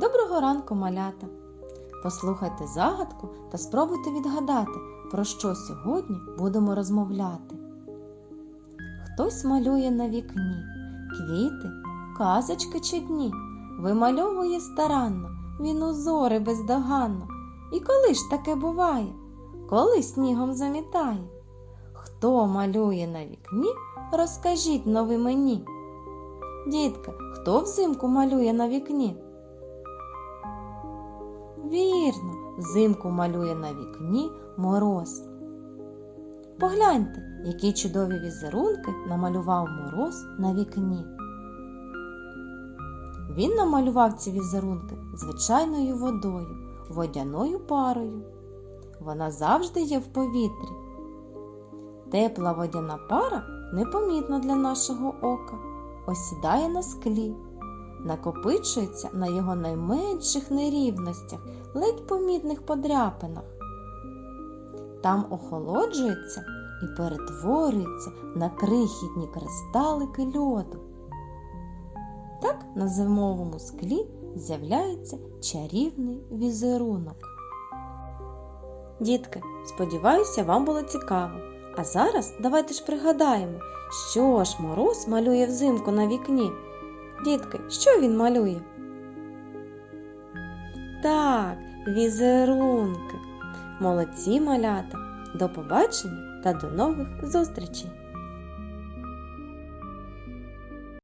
Доброго ранку, малята! Послухайте загадку та спробуйте відгадати, про що сьогодні будемо розмовляти. Хтось малює на вікні квіти, казочки чи дні, вимальовує старанно, він узори бездоганно. І коли ж таке буває, коли снігом замітає? Хто малює на вікні, розкажіть но мені. Дітка, хто взимку малює на вікні? Вірно, взимку малює на вікні мороз. Погляньте, які чудові візерунки намалював мороз на вікні. Він намалював ці візерунки звичайною водою, водяною парою. Вона завжди є в повітрі. Тепла водяна пара непомітна для нашого ока, осідає на склі, накопичується на його найменших нерівностях, ледь помітних подряпинах. Там охолоджується і перетворюється на крихітні кристалики льоду. Так на зимовому склі з'являється чарівний візерунок. Дітки, сподіваюся, вам було цікаво. А зараз давайте ж пригадаємо, що ж мороз малює взимку на вікні. Дітки, що він малює? Так, візерунки. Молодці малята. До побачення та до нових зустрічей!